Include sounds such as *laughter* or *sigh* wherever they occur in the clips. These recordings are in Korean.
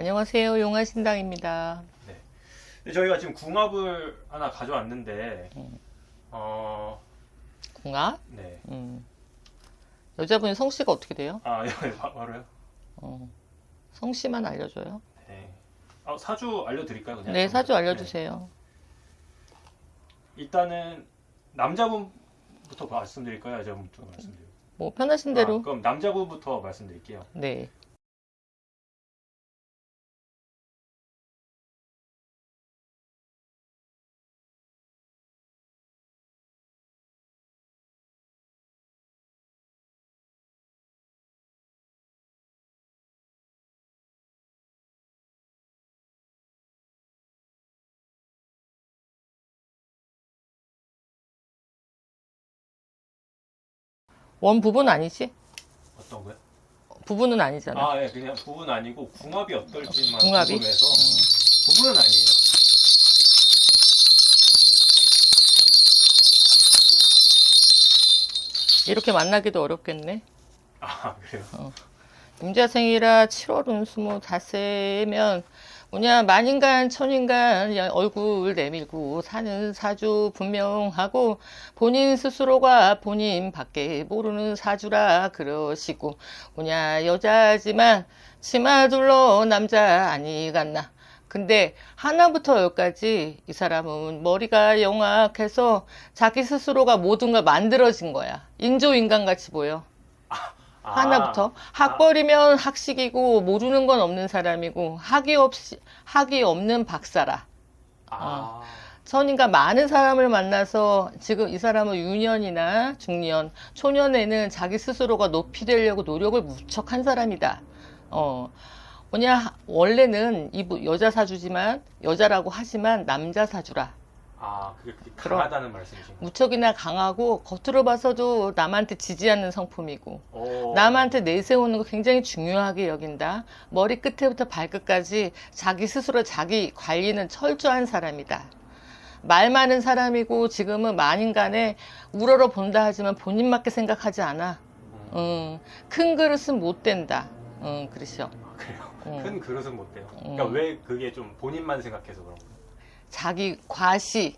안녕하세요. 용화신당입니다. 근데 저희가 지금 궁합을 하나 가져왔는데, 음. 어, 궁합? 네. 음. 여자분 성씨가 어떻게 돼요? 아, 예, 바- 바로요? 어. 성씨만 알려줘요. 네. 아, 사주 알려드릴까요? 그냥? 네, 사주 네. 알려주세요. 일단은 남자분부터 말씀드릴까요? 여자분부터 말씀드릴까요? 뭐 편하신 대로. 아, 그럼 남자분부터 말씀드릴게요. 네. 원 부부는 아니지? 어떤 거요? 부부는 아니잖아. 아, 예, 그냥 부분 아니고 궁합이 어떨지만 궁합이? 궁금해서 부분은 아니에요. 이렇게 만나기도 어렵겠네. 아, 그래요? 임자생이라 7월 운수모 다세면 뭐냐 만인간 천인간 야, 얼굴 내밀고 사는 사주 분명하고 본인 스스로가 본인 밖에 모르는 사주라 그러시고 뭐냐 여자지만 치마 둘러 남자 아니겠나. 근데 하나부터 열까지 이 사람은 머리가 영악해서 자기 스스로가 모든 걸 만들어진 거야. 인조인간 같이 보여 아, 하나부터 학벌이면 학식이고 모르는 건 없는 사람이고 학이 없이 학이 없는 박사라. 아, 선인가 많은 사람을 만나서 지금 이 사람은 유년이나 중년, 초년에는 자기 스스로가 높이 되려고 노력을 무척 한 사람이다. 어. 뭐냐 원래는 이 부- 여자 사주지만 여자라고 하지만 남자 사주라. 아, 그게 그게 그럼. 강하다는 말씀이신 가요? 무척이나 강하고 겉으로 봐서도 남한테 지지 않는 성품이고 오. 남한테 내세우는 거 굉장히 중요하게 여긴다. 머리 끝에부터 발끝까지 자기 스스로 자기 관리는 철저한 사람이다. 말 많은 사람이고 지금은 만인간에 우러러 본다 하지만 본인밖에 생각하지 않아. 음, 음, 큰 그릇은 못 된다. 음, 그러셔. 아, 그래요? 음. 큰 그릇은 못 돼요. 음. 그러니까 왜 그게 좀 본인만 생각해서 그런 거예요? 자기 과시,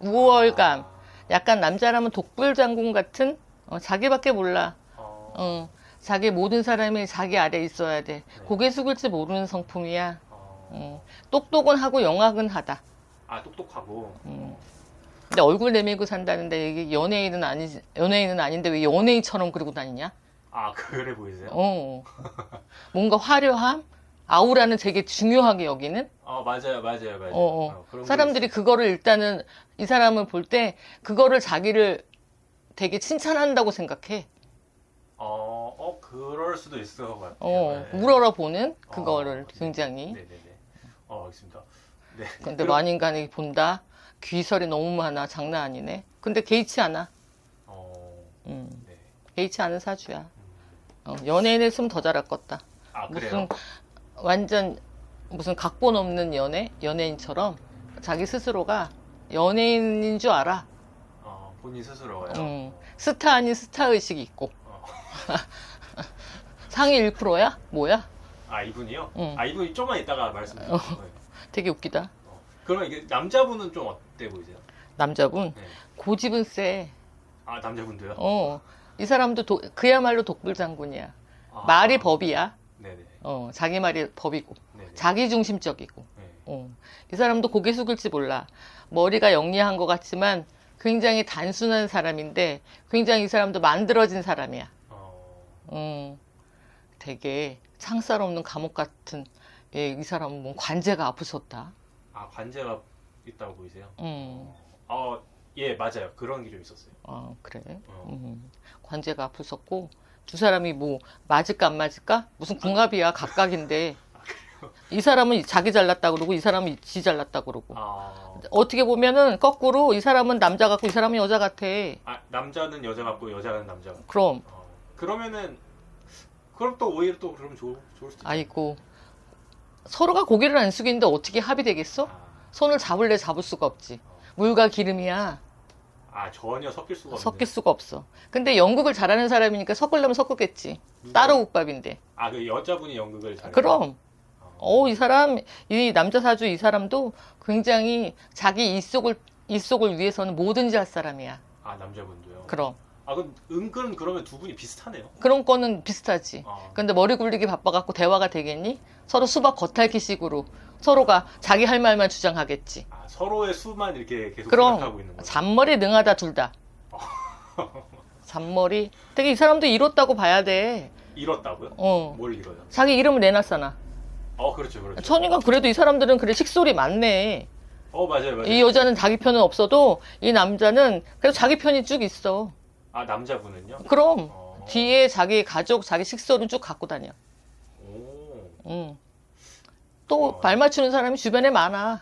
우월감. 약간 남자라면 독불 장군 같은 어, 자기밖에 몰라. 어, 어, 자기 모든 사람이 자기 아래 있어야 돼. 네. 고개 숙일지 모르는 성품이야. 어. 음, 똑똑은 하고 영악은 하다. 아, 똑똑하고. 음. 근데 얼굴 내밀고 산다는데 이게 연예인은 아니 연예인은 아닌데 왜 연예인처럼 그러고 다니냐? 아, 그래 보이세요? 어. 뭔가 화려함, 아우라는 되게 중요하게 여기는. 어, 맞아요, 맞아요, 맞아요. 어, 어. 어, 그런 게 사람들이. 그거를 일단은 이 사람을 볼 때 그거를 자기를 되게 칭찬한다고 생각해. 어, 어, 그럴 수도 있을 것 같아요. 어, 네. 우러러 보는 그거를 어, 네. 굉장히. 네네네. 어, 알겠습니다. 네. 근데 그럼- 만인간이 본다. 귀설이 너무 많아. 장난 아니네. 근데 개의치 않아. 어, 음, 네. 개의치 않은 사주야. 음. 어, 연예인 했으면 더 잘했겠다. 아, 무슨 그래요? 완전 무슨 각본 없는 연애 연예인처럼 자기 스스로가 연예인인 줄 알아. 어, 본인 스스로요. 음, 스타 아닌 스타 의식이 있고 어. *laughs* 상위 1%야? 뭐야? 아, 이분이요? 응. 아, 이분이 좀만 이따가 말씀드릴게요. 네. 되게 웃기다. 어. 그러면 이게 남자분은 좀 어때 보이세요? 남자분 네. 고집은 세. 아, 남자분도요? 어, 이 사람도 도- 그야말로 독불장군이야. 아, 말이 법이야. 어, 자기 말이 법이고 네네. 자기 중심적이고. 네. 어, 이 사람도 고개 숙일지 몰라. 머리가 영리한 것 같지만 굉장히 단순한 사람인데 굉장히 이 사람도 만들어진 사람이야. 어, 음, 되게 창살 없는 감옥 같은 예, 이 사람은 뭐 관제가 아프셨다. 아, 관제가 있다고 보이세요? 음, 어, 예, 맞아요. 그런 게 좀 있었어요. 어, 그래. 어. 음, 관제가 아프셨고 두 사람이 뭐 맞을까 안 맞을까? 무슨 궁합이야 각각인데 이 사람은 자기 잘났다 그러고 이 사람은 지 잘났다 그러고 아, 어떻게 보면은 거꾸로 이 사람은 남자 같고 이 사람은 여자 같아. 아, 남자는 여자 같고 여자는 남자 같고. 그럼 어, 그러면은 그럼 또 오히려 또 그러면 좋, 좋을 수도 있죠. 아이고 서로가 고개를 안 숙이는데 어떻게 합의되겠어? 아, 손을 잡을래 잡을 수가 없지. 물과 기름이야. 아, 전혀 섞일 수가 없네. 섞일 수가 없어. 근데 연극을 잘하는 사람이니까 섞으려면 섞겠지. 누가- 따로 국밥인데. 아, 그 여자분이 연극을 잘. 그럼 어, 이 사람, 이 남자 사주 이 사람도 굉장히 자기 일속을, 일속을 위해서는 뭐든지 할 사람이야. 아 남자분도요. 그럼. 아 그럼 은근 그러면 두 분이 비슷하네요. 그런 거는 비슷하지. 아, 근데 머리 굴리기 바빠갖고 대화가 되겠니? 서로 수박 겉핥기 식으로 서로가 자기 할 말만 주장하겠지. 아, 서로의 수만 이렇게 계속 생각하고 있는 거죠. 잔머리 능하다 둘 다. *laughs* 잔머리. 되게 이 사람도 이뤘다고 봐야 돼. 잃었다고요? 어. 뭘 잃어요? 자기 이름을 내놨잖아. 어 그렇죠 그렇죠. 천이가 그래도 이 사람들은 그래 식솔이 많네. 어 맞아요 맞아요. 이 여자는 자기 편은 없어도 이 남자는 그래도 자기 편이 쭉 있어. 아 남자분은요? 그럼 어. 뒤에 자기 가족, 자기 식솔은 쭉 갖고 다녀. 오. 응. 또 어. 발 맞추는 사람이 주변에 많아.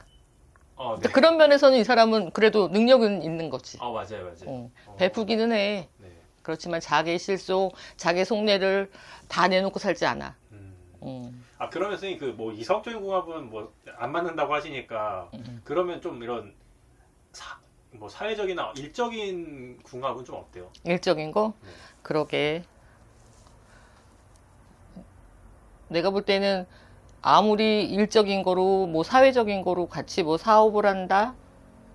어, 네. 근데 그런 면에서는 이 사람은 그래도 능력은 있는 거지. 아 맞아요 맞아요. 어. 어. 베푸기는 해. 네. 그렇지만 자기 실속, 자기 속내를 다 내놓고 살지 않아. 음. 음. 아 그러면 선생님 그 뭐 이성적인 궁합은 뭐 안 맞는다고 하시니까 음. 그러면 좀 이런 사, 뭐 사회적이나 일적인 궁합은 좀 어때요? 일적인 거? 네. 그러게. 내가 볼 때는 아무리 일적인 거로, 뭐 사회적인 거로 같이 뭐 사업을 한다?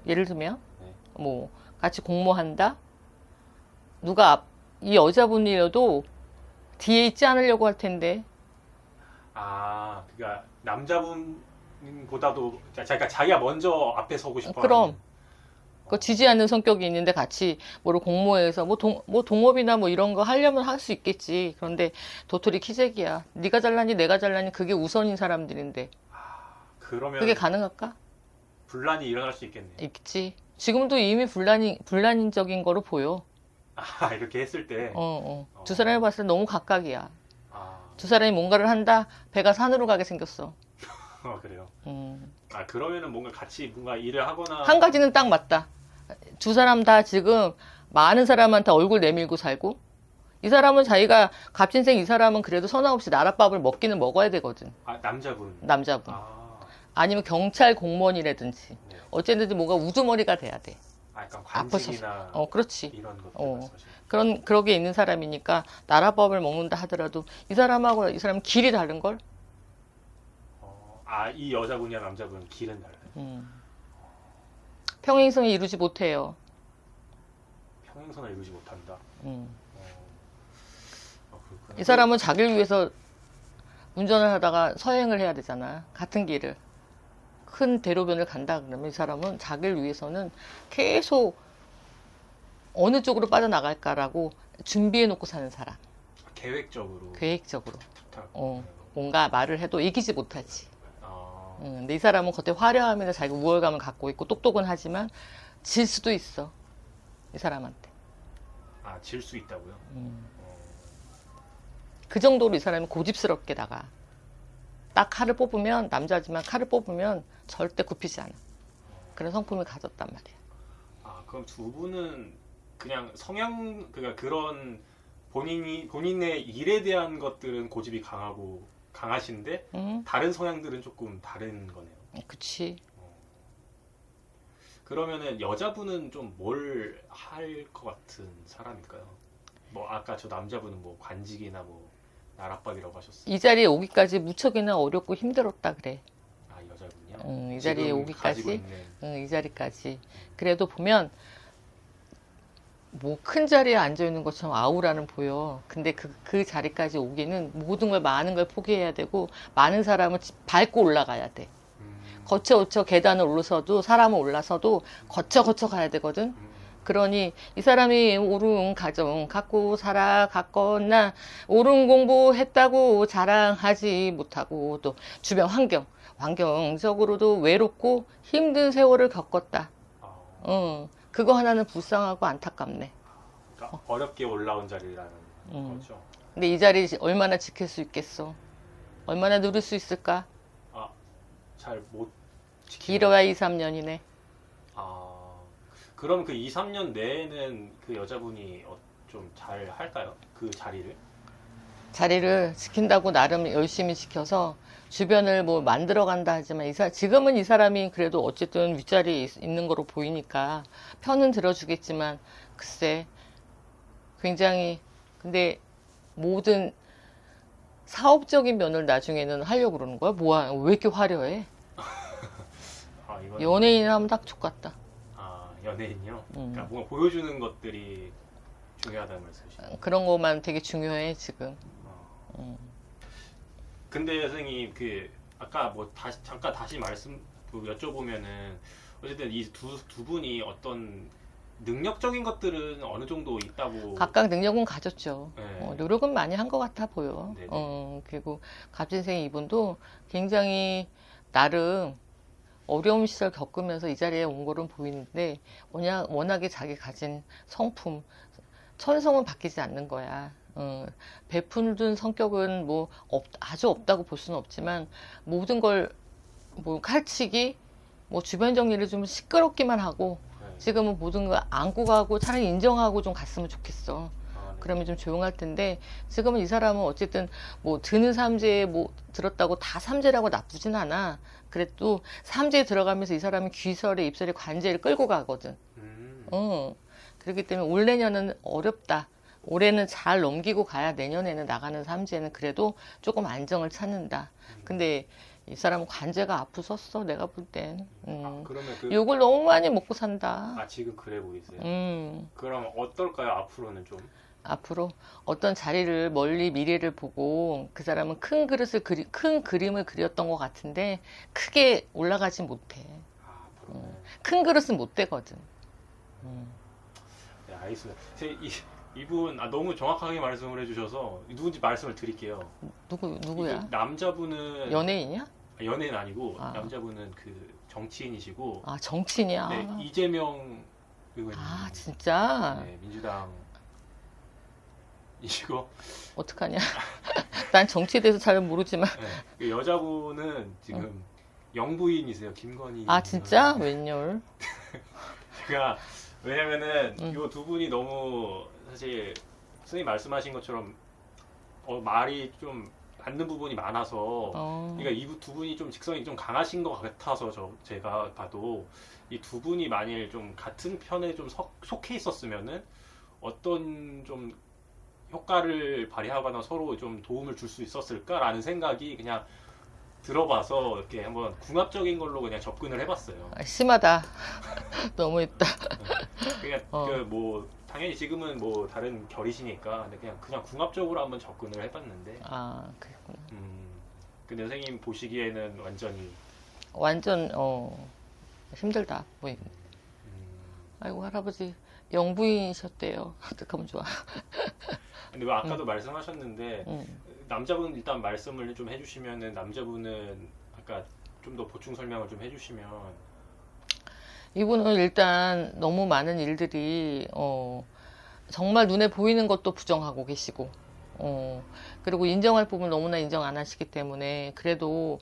예를 들면, 네. 뭐 같이 공모한다? 누가 앞, 이 여자분이라도 뒤에 있지 않으려고 할 텐데. 아 그러니까 남자분보다도 자- 그러니까 자기가 먼저 앞에 서고 싶어. 그럼. 하는. 그 지지 않는 성격이 있는데 같이 뭐를 공모해서 뭐, 동, 뭐 동업이나 뭐 이런 거 하려면 할 수 있겠지. 그런데 도토리 키재기야. 네가 잘나니 내가 잘나니 그게 우선인 사람들인데 그러면 그게 가능할까? 분란이 일어날 수 있겠네요. 있겠지. 지금도 이미 분란이 불란적인 거로 보여. 아 이렇게 했을 때. 어, 어. 두 사람이 봤을 때 너무 각각이야. 아 두 사람이 뭔가를 한다. 배가 산으로 가게 생겼어. 어, 그래요. 음. 아 그러면은 뭔가 같이 뭔가 일을 하거나 한 가지는 딱 맞다. 두 사람 다 지금 많은 사람한테 얼굴 내밀고 살고 이 사람은 자기가 갑진생 이 사람은 그래도 선화 없이 나랏밥을 먹기는 먹어야 되거든. 아 남자분. 남자분. 아, 아니면 경찰 공무원이라든지 네. 어쨌든 뭔가 우두머리가 돼야 돼. 아 약간 앞서 관직이나 어, 그렇지. 이런 것들 어. 말씀하시는. 그런 그러게 있는 사람이니까 나라법을 먹는다 하더라도 이 사람하고 이 사람 길이 다른 걸. 어, 아이 여자분이랑 남자분 길은 달라요. 음. 평행성이 이루지 못해요. 평행선을 이루지 못한다. 음. 어, 아, 그렇구나. 이 사람은 자기를 위해서 운전을 하다가 서행을 해야 되잖아. 같은 길을. 큰 대로변을 간다 그러면 이 사람은 자기를 위해서는 계속 어느 쪽으로 빠져나갈까라고 준비해 놓고 사는 사람. 계획적으로 계획적으로. 부탁. 어. 뭔가 말을 해도 이기지 못하지. 아, 응, 근데 이 사람은 겉에 화려함이나 자기 우월감을 갖고 있고 똑똑은 하지만 질 수도 있어. 이 사람한테. 아, 질 수 있다고요? 음. 어, 그 정도로 이 사람이 고집스럽게 다가. 딱 칼을 뽑으면 남자지만 칼을 뽑으면 절대 굽히지 않아. 그런 성품을 가졌단 말이야. 아, 그럼 두 분은 그냥 성향 그러니까 그런 본인이 본인의 일에 대한 것들은 고집이 강하고 강하신데 응? 다른 성향들은 조금 다른 거네요. 그치. 그러면은 여자분은 좀 뭘 할 것 같은 사람일까요? 뭐 아까 저 남자분은 뭐 관직이나 뭐 나랏밥이라고 하셨어요. 이 자리에 오기까지 무척이나 어렵고 힘들었다 그래. 아 여자분이요? 응, 이 자리에 지금 오기까지. 있는 응, 이 자리까지. 그래도 보면 뭐 큰 자리에 앉아 있는 것처럼 아우라는 보여. 근데 그, 그 자리까지 오기는 모든 걸 많은 걸 포기해야 되고 많은 사람을 지- 밟고 올라가야 돼. 음, 거쳐 거쳐 계단을 올라서도 사람을 올라서도 거쳐 거쳐 가야 되거든. 음, 그러니 이 사람이 옳은 가정 갖고 살아갔거나 옳은 공부했다고 자랑하지 못하고 또 주변 환경 환경적으로도 외롭고 힘든 세월을 겪었다. 아, 어, 그거 하나는 불쌍하고 안타깝네. 그러니까 어렵게 올라온 자리라는 음. 거죠. 근데 이 자리 얼마나 지킬 수 있겠어? 얼마나 누릴 수 있을까? 잘못 지키. 길어야 2, 3년이네. 아, 그럼 그 2, 3년 내에는 그 여자분이 어, 좀잘 할까요? 그 자리를? 자리를 지킨다고 나름 열심히 지켜서 주변을 뭐 만들어 간다 하지만 이 사, 지금은 이 사람이 그래도 어쨌든 윗자리에 있- 있는 거로 보이니까 편은 들어주겠지만 글쎄 굉장히 근데 모든 사업적인 면을 나중에는 하려고 그러는 거야? 뭐야? 왜 이렇게 화려해? *laughs* 아 이건 연예인 하면 딱 좋겠다. 아 연예인요. 음. 그러니까 뭔가 보여주는 것들이 중요하다는 말씀이시죠. 그런 것만 되게 중요해 지금. 어. 음. 근데 선생님 그 아까 뭐 다시 잠깐 다시 말씀 그 여쭤보면은 어쨌든 이 두 두 분이 어떤 능력적인 것들은 어느 정도 있다고 각각 능력은 가졌죠. 네. 어, 노력은 많이 한 것 같아 보여. 네네. 어, 그리고 갑진생 이분도 굉장히 나름 어려운 시절 겪으면서 이 자리에 온 거는 보이는데 워낙, 워낙에 자기 가진 성품, 천성은 바뀌지 않는 거야. 어, 베푸는 성격은 뭐 없- 아주 없다고 볼 수는 없지만 모든 걸 뭐 칼치기, 뭐 주변 정리를 좀 시끄럽기만 하고 네. 지금은 모든 걸 안고 가고 차라리 인정하고 좀 갔으면 좋겠어. 아, 네. 그러면 좀 조용할 텐데 지금은 이 사람은 어쨌든 뭐 드는 삼재에 뭐 들었다고 다 삼재라고 나쁘진 않아. 그래도 삼재에 들어가면서 이 사람이 귀설에 입설에 관제를 끌고 가거든. 음. 어. 그렇기 때문에 올 내년은 어렵다. 올해는 잘 넘기고 가야 내년에는 나가는 삼재는 그래도 조금 안정을 찾는다. 근데 이 사람은 관제가 앞으로 섰어. 내가 볼 땐. 아, 음. 그러면 그 욕을 너무 많이 먹고 산다. 아 지금 그래 보이세요? 음. 그럼 어떨까요 앞으로는 좀? 앞으로 어떤 자리를 멀리 미래를 보고 그 사람은 큰 그릇을 그리, 큰 그림을 그렸던 것 같은데 크게 올라가지 못해. 아 음. 큰 그릇은 못 되거든. 음. 네 알겠습니다. 제 이, 이분 아, 너무 정확하게 말씀을 해주셔서 누군지 말씀을 드릴게요. 누구 누구야? 이분 남자분은 연예인이야? 아, 연예인 아니고 아. 남자분은 그 정치인이시고 아 정치인이야. 네, 이재명 의원님 아 진짜 네, 민주당 이시고 *laughs* 어떡하냐? *laughs* 난 정치에 대해서 잘 모르지만 네, 그 여자분은 지금 영부인이세요 김건희 아 진짜. 웬열? *laughs* 제가 왜냐면은 음. 이 두 분이 너무 사실 선생님 말씀하신 것처럼 어, 말이 좀 맞는 부분이 많아서 어. 그러니까 이 두 분이 좀 직성이 좀 강하신 것 같아서 저 제가 봐도 이 두 분이 만일 좀 같은 편에 좀 석- 속해 있었으면은 어떤 좀 효과를 발휘하거나 서로 좀 도움을 줄 수 있었을까라는 생각이 그냥 들어봐서 이렇게 한번 궁합적인 걸로 그냥 접근을 해봤어요. 아, 심하다. *laughs* 너무했다. 그냥 어. 그뭐 당연히 지금은 뭐 다른 결이시니까 근데 그냥 그냥 궁합적으로 한번 접근을 해봤는데 아 그랬구나. 음 근데 선생님 보시기에는 완전히 완전 어 힘들다 보이네. 음, 아이고 할아버지 영부인이셨대요. *laughs* 어떡하면 좋아. *laughs* 근데 뭐 아까도 말씀하셨는데 음. 남자분 일단 말씀을 좀 해주시면은 남자분은 아까 좀 더 보충 설명을 좀 해주시면 이분은 일단 너무 많은 일들이 어 정말 눈에 보이는 것도 부정하고 계시고 어 그리고 인정할 부분 너무나 인정 안 하시기 때문에 그래도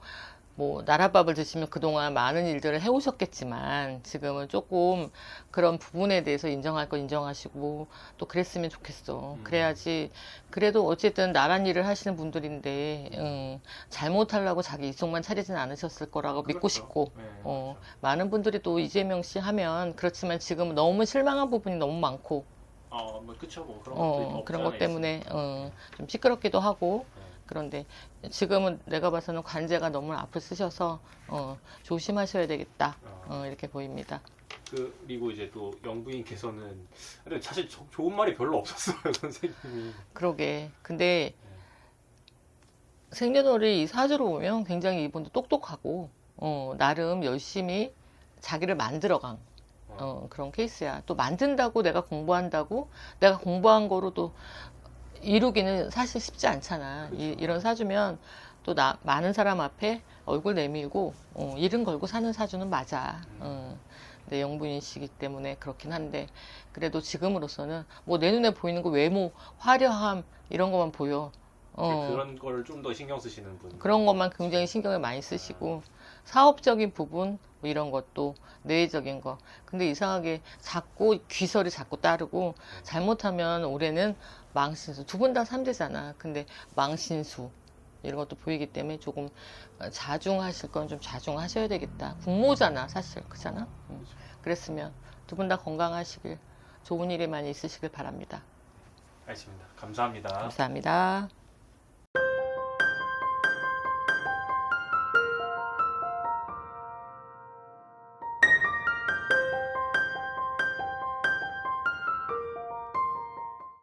뭐 나랏밥을 드시면 그동안 많은 일들을 해오셨겠지만 지금은 조금 그런 부분에 대해서 인정할 거 인정하시고 또 그랬으면 좋겠어. 음. 그래야지 그래도 어쨌든 나란 일을 하시는 분들인데 음, 잘못하려고 자기 이속만 차리진 않으셨을 거라고 믿고 그렇죠. 싶고 네, 어, 그렇죠. 많은 분들이 또 이재명 씨 하면 그렇지만 지금 너무 실망한 부분이 너무 많고 어, 뭐 그쵸 뭐 그런 어, 그런 것 때문에 어, 좀 시끄럽기도 하고 네. 그런데 지금은 내가 봐서는 관제가 너무 앞을 쓰셔서 어, 조심하셔야 되겠다. 어, 어, 이렇게 보입니다. 그, 그리고 이제 또 영부인께서는 사실 저- 좋은 말이 별로 없었어요 *laughs* 선생님이. 그러게. 근데 생년월일 이 사주로 보면 굉장히 이분도 똑똑하고 어, 나름 열심히 자기를 만들어간 어, 그런 케이스야. 또 만든다고 내가 공부한다고 내가 공부한 거로 또 이루기는 사실 쉽지 않잖아. 이. 이런 사주면 또 나, 많은 사람 앞에 얼굴 내밀고 어, 이름 걸고 사는 사주는 맞아. 어. 영분이시기 때문에 그렇긴 한데 그래도 지금으로서는 뭐 내 눈에 보이는 거 외모, 화려함 이런 것만 보여. 어. 그런 거를 좀 더 신경 쓰시는 분 그런 것만 굉장히 신경을 많이 쓰시고 사업적인 부분 뭐 이런 것도 내외적인 거 근데 이상하게 자꾸 귀설이 자꾸 따르고 잘못하면 올해는 망신수. 두 분다 삼재잖아. 근데 망신수. 이런 것도 보이기 때문에 조금 자중하실 건 좀 자중하셔야 되겠다. 국모잖아 사실. 그잖아? 음. 그랬으면 두 분 다 건강하시길 좋은 일이 많이 있으시길 바랍니다. 알겠습니다. 감사합니다. 감사합니다.